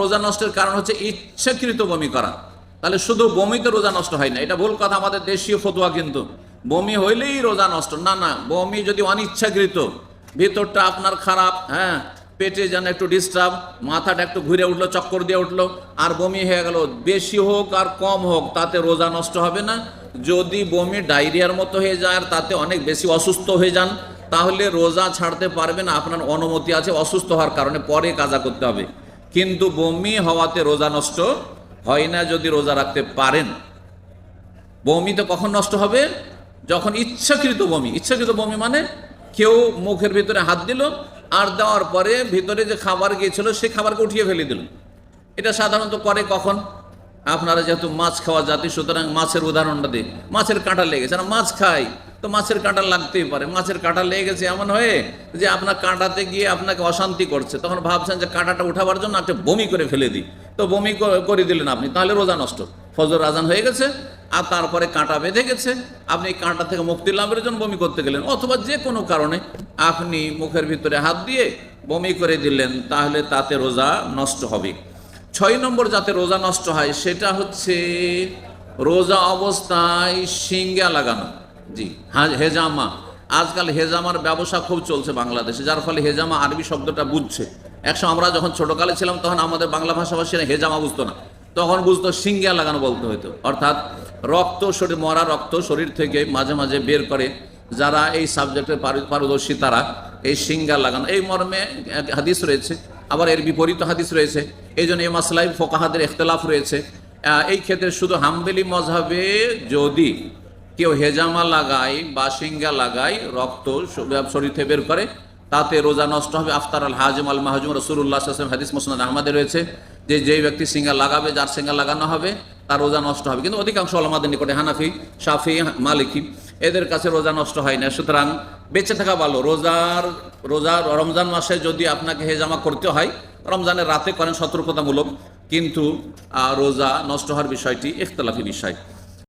রোজা নষ্টের কারণ হচ্ছে ইচ্ছাকৃত বমি করা। তাহলে শুধু বমিতে রোজা নষ্ট হয় না, এটা ভুল কথা আমাদের দেশীয় ফতোয়া কিন্তু। বমি হইলেই রোজা নষ্ট, না না, বমি যদি অনিচ্ছাকৃত, ভিতরটা আপনার খারাপ হ্যাঁ পেটে যেন একটু ডিস্টার্ব মাথাটা একটু ঘুরে উঠল, চক্কর দিয়ে উঠল, আর বমি হয়ে গেল, বেশি হোক আর কম হোক, তাতে রোজা নষ্ট হবে না। যদি বমি ডায়রিয়ার মতো হয়ে যায় আর তাতে অনেক বেশি অসুস্থ হয়ে যান, তাহলে রোজা ছাড়তে পারবেন আপনার অনুমতি আছে অসুস্থ হওয়ার কারণে পরে কাজা করতে হবে। কিন্তু বমি হওয়াতে রোজা নষ্ট হয় না যদি রোজা রাখতে পারেন। বমি তো কখন নষ্ট হবে? যখন ইচ্ছাকৃত বমি। ইচ্ছাকৃত বমি মানে কেউ মুখের ভিতরে হাত দিল, আর দেওয়ার পরে ভিতরে যে খাবার গিয়েছিল, সেই খাবারকে উঠিয়ে ফেলে দিল। এটা সাধারণত করে কখন? আপনারা যেহেতু মাছ খাওয়া জাতি, সুতরাং মাছের উদাহরণটা দিই। মাছের কাঁটা লেগেছে না মাছ খাই। তো মাছের কাঁটা লাগতেই পারে। মাছের কাঁটা লেগে গেছে এমন হয়ে যে আপনার কাঁটাতে গিয়ে আপনাকে অশান্তি করছে। তখন ভাবছেন যে কাঁটাটা উঠাবার জন্য একটা বমি করে ফেলে দিই। তো বমি করে দিলেন আপনি, তাহলে রোজা নষ্ট। ফজর, আজান হয়ে গেছে, আর তারপরে কাঁটা বেঁধে গেছে। আপনি কাঁটা থেকে মুক্তি লাভের জন্য বমি করতে গেলেন। অথবা যে কোনো কারণে আপনি মুখের ভিতরে হাত দিয়ে বমি করে দিলেন, তাহলে তাতে রোজা নষ্ট হবে। ছয় নম্বর যাতে রোজা নষ্ট হয়, সেটা হচ্ছে রোজা অবস্থায় সিঙ্গা লাগানো। জি হ্যাঁ হেজামা। আজকাল হেজামার ব্যবসা খুব চলছে বাংলাদেশে, যার ফলে হেজামা আরবি শব্দটা বুঝছে। একশো আমরা যখন ছোটকালে ছিলাম, তখন আমাদের বাংলা ভাষাভাষীরা হেজামা বুঝতো না। তখন বুঝতো সিঙ্গিয়া লাগানো বলতে হতো অর্থাৎ রক্ত শরীর, মরা রক্ত শরীর থেকে মাঝে মাঝে বের করে যারা এই সাবজেক্টে পারদর্শী তারা এই সিঙ্গা লাগানো। এই মর্মে হাদিস রয়েছে, আবার এর বিপরীত হাদিস রয়েছে। এই জন্য এই মাসলাই ফোকাহাদের ইখতলাফ রয়েছে। এই ক্ষেত্রে শুধু হাম্বেলি মজহাবে যদি কেউ হেজামা লাগায়, বা সিঙ্গা লাগায়, রক্ত শরীর বের করে, তাতে রোজা নষ্ট হবে। আফতার আল হাজম আল মাহজুম রসুল্লাহ হাদিস মোসনাদ আহমদে রয়েছে যে যেই ব্যক্তি সিঙ্গা লাগাবে, যার সিঙ্গা লাগানো হবে, তার রোজা নষ্ট হবে। কিন্তু অধিকাংশ আলমাদের নিকটে হানাফি, শাফি, মালিকি, এদের কাছে রোজা নষ্ট হয় না। সুতরাং বেঁচে থাকা ভালো। রোজার রোজার রমজান মাসে যদি আপনাকে হেজামা করতে হয়, রমজানের রাতে করেন সতর্কতামূলক। কিন্তু রোজা নষ্ট হওয়ার বিষয়টি ইখতলাফি বিষয়।